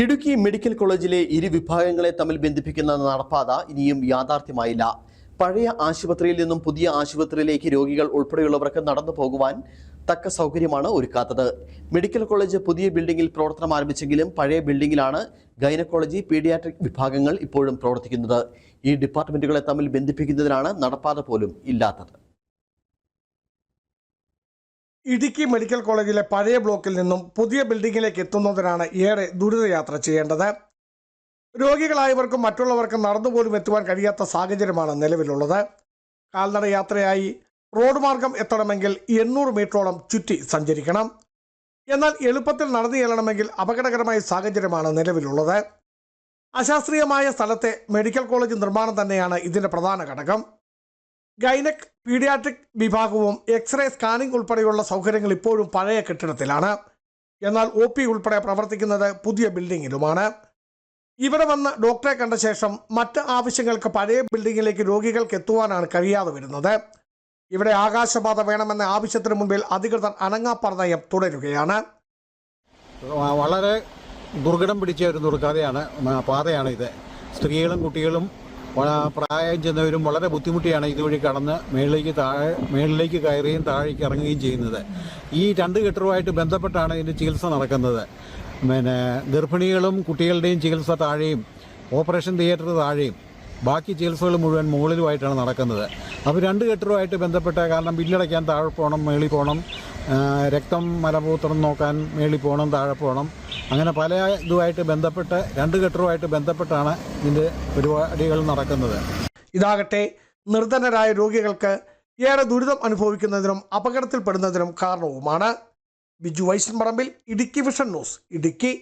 Idukki medical കോളേജിലെ ഇരു വിഭാഗങ്ങളെ തമ്മിൽ ബന്ധിപ്പിക്കുന്ന നടപ്പാത ഇനിയും യാഥാർത്ഥ്യമായില്ല. പഴയ ആശുപത്രിയിൽ നിന്നും പുതിയ ആശുപത്രിയിലേക്ക് രോഗികൾ ഉൾപ്പെടെയുള്ളവർക്ക് നടന്നു പോകുവാൻ തക്ക സൗകര്യമാണ് ഒരുക്കാത്തത്. മെഡിക്കൽ കോളേജ് പുതിയ ബിൽഡിംഗിൽ പ്രവർത്തനം ആരംഭിച്ചെങ്കിലും പഴയ ബിൽഡിംഗിലാണ് ഗൈനക്കോളജി പീഡിയാട്രിക് വിഭാഗങ്ങൾ ഇപ്പോഴും പ്രവർത്തിക്കുന്നത്. ഈ ഡിപ്പാർട്ട്മെന്റുകളെ തമ്മിൽ ബന്ധിപ്പിക്കുന്നതിനാണ് നടപ്പാത പോലും ഇല്ലാത്തത്. ഇടുക്കി മെഡിക്കൽ കോളേജിലെ പഴയ ബ്ലോക്കിൽ നിന്നും പുതിയ ബിൽഡിംഗിലേക്ക് എത്തുന്നതിനാണ് ഏറെ ദുരിതയാത്ര ചെയ്യേണ്ടത്. രോഗികളായവർക്കും മറ്റുള്ളവർക്കും നടന്നുപോലും എത്തുവാൻ കഴിയാത്ത സാഹചര്യമാണ് നിലവിലുള്ളത്. കാൽനട യാത്രയായി റോഡ് മാർഗം എത്തണമെങ്കിൽ എണ്ണൂറ് മീറ്ററോളം ചുറ്റി സഞ്ചരിക്കണം. എന്നാൽ എളുപ്പത്തിൽ നടന്നു ചെല്ലണമെങ്കിൽ അപകടകരമായ സാഹചര്യമാണ് നിലവിലുള്ളത്. അശാസ്ത്രീയമായ സ്ഥലത്തെ മെഡിക്കൽ കോളേജ് നിർമ്മാണം തന്നെയാണ് ഇതിന്റെ പ്രധാന ഘടകം. ഗൈനക് പീഡിയാട്രിക് വിഭാഗവും എക്സ്റേ സ്കാനിംഗ് ഉൾപ്പെടെയുള്ള സൗകര്യങ്ങൾ ഇപ്പോഴും പഴയ കെട്ടിടത്തിലാണ്. എന്നാൽ ഒ പി ഉൾപ്പെടെ പ്രവർത്തിക്കുന്നത് പുതിയ ബിൽഡിങ്ങിലുമാണ്. ഇവിടെ വന്ന് ഡോക്ടറെ കണ്ട ശേഷം മറ്റ് ആവശ്യങ്ങൾക്ക് പഴയ ബിൽഡിങ്ങിലേക്ക് രോഗികൾക്ക് എത്തുവാനാണ് കഴിയാതെ വരുന്നത്. ഇവിടെ ആകാശപാത വേണമെന്ന ആവശ്യത്തിന് മുമ്പിൽ അധികൃതർ അനങ്ങാപ്പാറ നയം തുടരുകയാണ്. വളരെ ദുർഘടം പിടിച്ച ഒരു ദുർഘതയാണ് പാതയാണ് ഇത് സ്ത്രീകളും കുട്ടികളും പ്രായം ചെന്നവരും വളരെ ബുദ്ധിമുട്ടിയാണ് ഇതുവഴി കടന്ന് മേളിലേക്ക് താഴെ മേളിലേക്ക് കയറുകയും താഴേക്ക് ഇറങ്ങുകയും ചെയ്യുന്നത്. ഈ രണ്ട് കെട്ടിടവുമായിട്ട് ബന്ധപ്പെട്ടാണ് ഇതിന്റെ ചികിത്സ നടക്കുന്നത്. പിന്നെ ഗർഭിണികളും കുട്ടികളുടെയും ചികിത്സ താഴെയും ഓപ്പറേഷൻ തിയേറ്റർ താഴെയും ബാക്കി ചികിത്സകൾ മുഴുവൻ മുകളിലുമായിട്ടാണ് നടക്കുന്നത്. അപ്പോൾ രണ്ട് കെട്ടിടവുമായിട്ട് ബന്ധപ്പെട്ട കാരണം ബില്ലടയ്ക്കാൻ താഴെ പോകണം മേളിൽ പോകണം രക്തം മലമൂത്രം നോക്കാൻ മേളിൽ പോകണം താഴെ പോകണം അങ്ങനെ പല ഇതുമായിട്ട് ബന്ധപ്പെട്ട് രണ്ട് ഘട്ടവുമായിട്ട് ബന്ധപ്പെട്ടാണ് ഇതിന്റെ പരിപാടികൾ നടക്കുന്നത്. ഇതാകട്ടെ നിർധനരായ രോഗികൾക്ക് ഏറെ ദുരിതം അനുഭവിക്കുന്നതിനും അപകടത്തിൽപ്പെടുന്നതിനും കാരണവുമാണ്. ബിജു വൈശൻ പറമ്പിൽ ഇടുക്കി വിഷൻ ന്യൂസ് ഇടുക്കി.